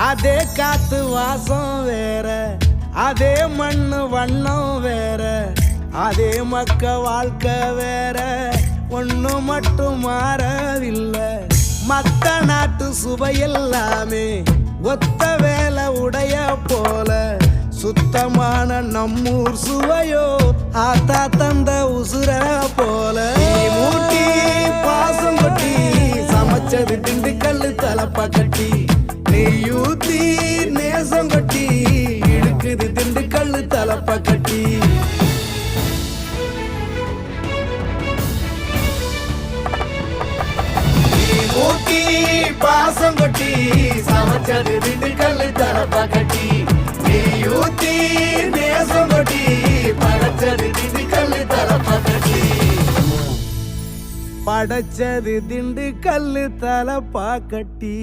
அதே காத்து வாசம் வேற அதே மண்ணு வண்ணம் வேற அதே மக்க வாழ்க்கை வேற. ஒன்று மட்டும் மாறவில்லை. மத்த நாட்டு சுவையெல்லாமே ஒத்த வேலை உடைய போல. சுத்தமான நம்மூர் சுவையோ ஆத்தா தந்த உசுர ஊத்தி நேசம் கொட்டி இழுக்குது திண்டு கல்லு தலப்ப கட்டி. ஊத்தி பாசம் கொட்டி சமைச்சது திண்டு கல்லு தலப்ப கட்டி. ஊத்தி நேசம் கொட்டி படைச்சது திண்டு கல்லு தலப்ப கட்டி. படைச்சது திண்டு கல்லு தலப்பா கட்டி.